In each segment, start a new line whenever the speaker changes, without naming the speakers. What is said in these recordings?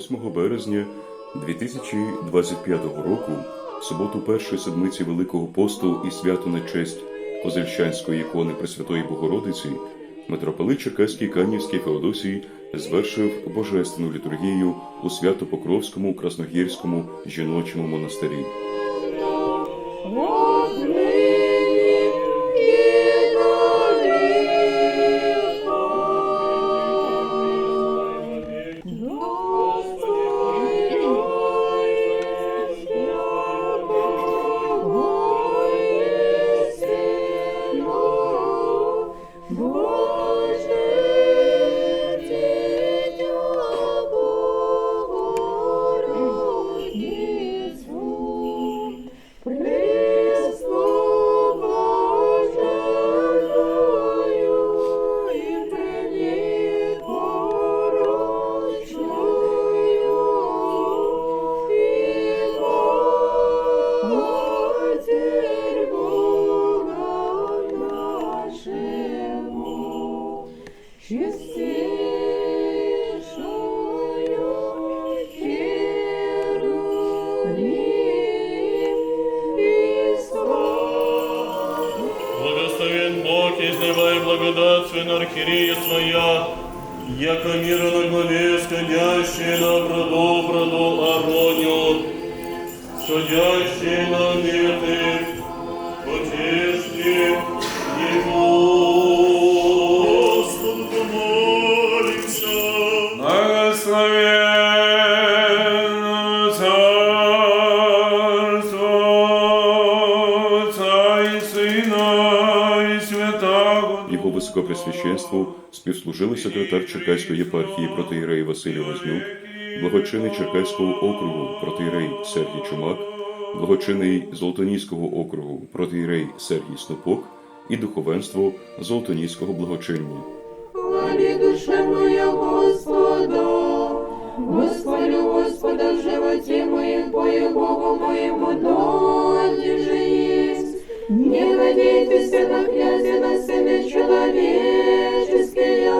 8 березня 2025 року, в суботу першої седмиці Великого посту і свято на честь Козельщанської ікони Пресвятої Богородиці, митрополит Черкаський Канівський Феодосій звершив божественну літургію у Свято-Покровському Красногірському жіночому монастирі.
Благословен Бог, свою на архиерея своя, яко мира на главе, сходящие на броду, броду Ароню, сходящие на меты, потешьте
Отца и Сына Святого
Його високопресвященству співслужили секретар Черкаської єпархії протиєрей Василій Вознюк, благочинний Черкаського округу протиєрей Сергій Чумак, благочинний Золотоніського округу протиєрей Сергій Снупок і духовенство Золотоніського благочиння.
Хвали душа моя Господа, Господи, Господа в животе моем, пою Богу моему, на князя, на сына человеческие,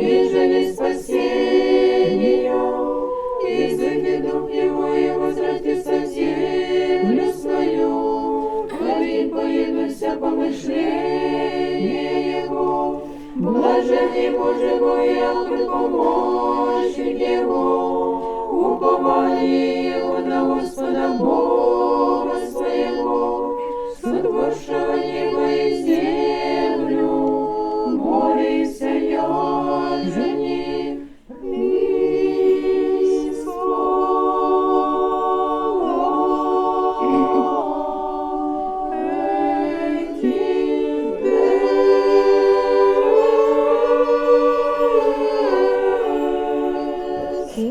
Ниже не спасение, Языки дух его и возвратится в землю свою, Хвалить поедуся помышление его, Блаженный Боже мой, Алфред, помощник Его, упование Сахар,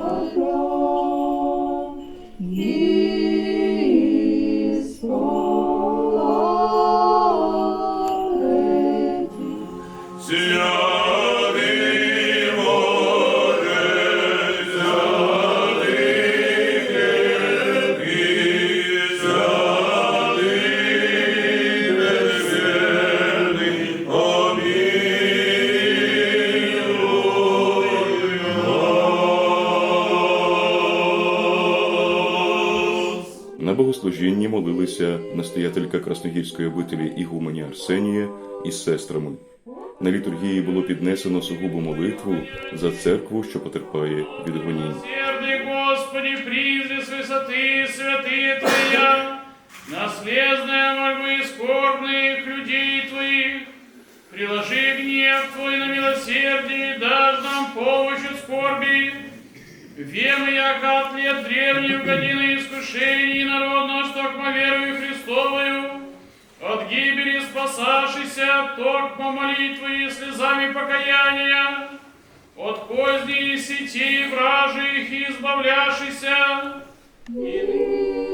На
богослужінні молилися настоятелька Красногірської обителі Ігуменя Арсенія із сестрами. На літургії було піднесено сугубу молитву за церкву, що потерпає від гонінь.
Сердый Господи, призри с высоты святые Твоя, наследная мольбы скорбных людей Твоих, приложи гнев Твой на милосердие, дашь нам помощь от скорби. Вем, яко от лет древних годины искушений народного, что к верою Христовою, от гибели спасашися, только молитвы и слезами покаяния, от поздней сети вражих избавляшися,
Hero,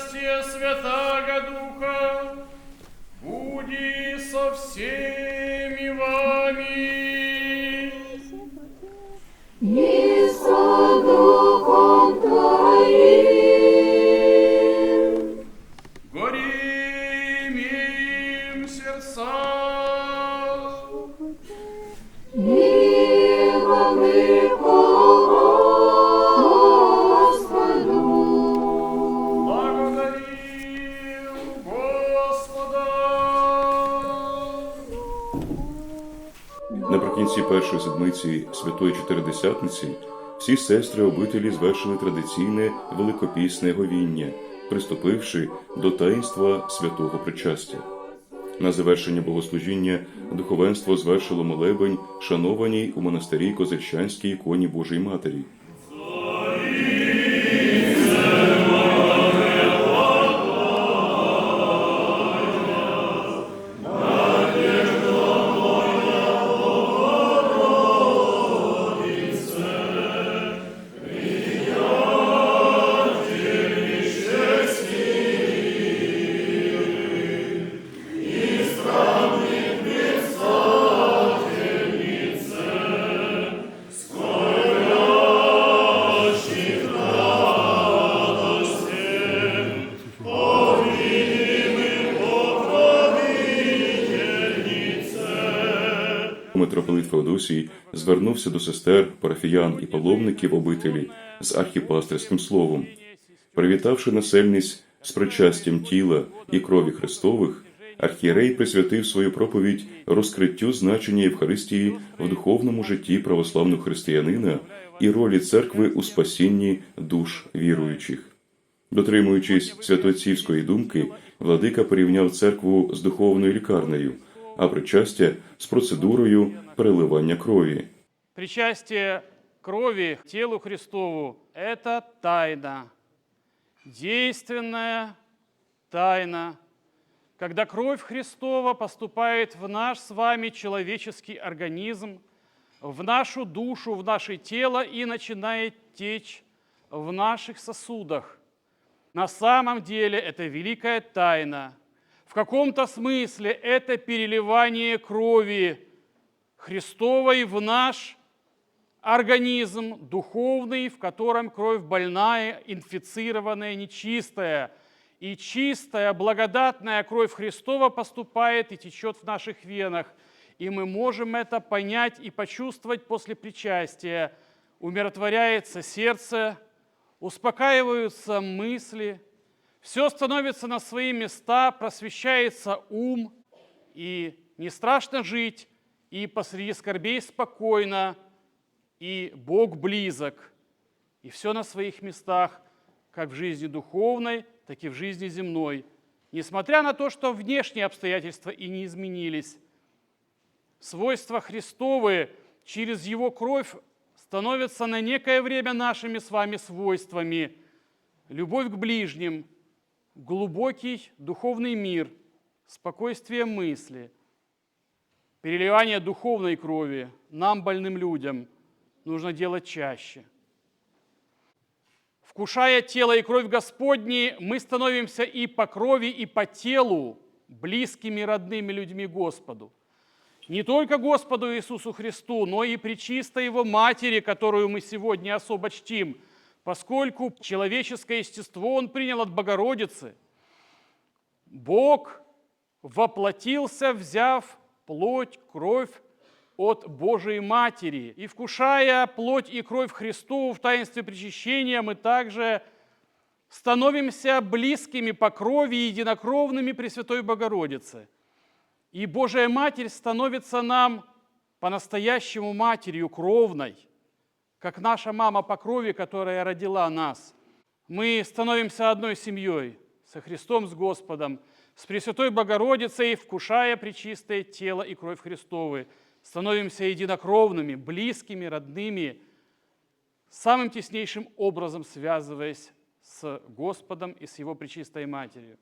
причастие Святаго Духа, буди со всеми
першої седмиці Святої Чотиридесятниці всі сестри обителі звершили традиційне великопісне говіння, приступивши до таїнства святого причастя. На завершення богослужіння духовенство звершило молебень, шанованій у монастирі Козельщанській іконі Божої Матері. Феодосій звернувся до сестер, парафіян і паломників обителі з архіпастерським словом. Привітавши насельність з причастям тіла і крові Христових, архієрей присвятив свою проповідь розкриттю значення Євхаристії в духовному житті православного християнина і ролі церкви у спасінні душ віруючих. Дотримуючись святоотцівської думки, владика порівняв церкву з духовною лікарнею, а причастя з процедурою переливання крові.
Причастие крови к телу Христову – это тайна, действенная тайна, когда кровь Христова поступает в наш с вами человеческий организм, в нашу душу, в наше тело и начинает течь в наших сосудах. На самом деле это великая тайна. В каком-то смысле это переливание крови Христовой в наш организм духовный, в котором кровь больная, инфицированная, нечистая. И чистая, благодатная кровь Христова поступает и течет в наших венах. И мы можем это понять и почувствовать после причастия. Умиротворяется сердце, успокаиваются мысли, все становится на свои места, просвещается ум, и не страшно жить, и посреди скорбей спокойно, и Бог близок, и все на своих местах, как в жизни духовной, так и в жизни земной. Несмотря на то, что внешние обстоятельства и не изменились, свойства Христовы через Его кровь становятся на некое время нашими с вами свойствами. Любовь к ближним, глубокий духовный мир, спокойствие мысли, переливание духовной крови нам, больным людям, нужно делать чаще. Вкушая тело и кровь Господни, мы становимся и по крови, и по телу близкими, родными людьми Господу. Не только Господу Иисусу Христу, но и причистой Его Матери, которую мы сегодня особо чтим, поскольку человеческое естество Он принял от Богородицы. Бог воплотился, взяв плоть, кровь от Божией Матери. И вкушая плоть и кровь Христову в таинстве причащения, мы также становимся близкими по крови и единокровными Пресвятой Богородице. И Божия Матерь становится нам по-настоящему матерью кровной, как наша мама по крови, которая родила нас. Мы становимся одной семьей со Христом, с Господом, с Пресвятой Богородицей, вкушая пречистое тело и кровь Христовы. Становимся единокровными, близкими, родными, самым теснейшим образом связываясь с Господом и с Его Пречистой Матерью.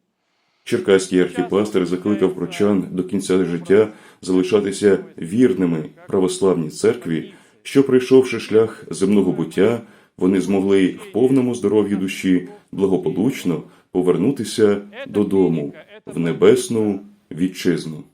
Черкаський архіпастер закликав прочан до кінця життя залишатися вірними православній церкві що пройшовши шлях земного буття, вони змогли в повному здоров'ї душі благополучно повернутися додому в небесну вітчизну.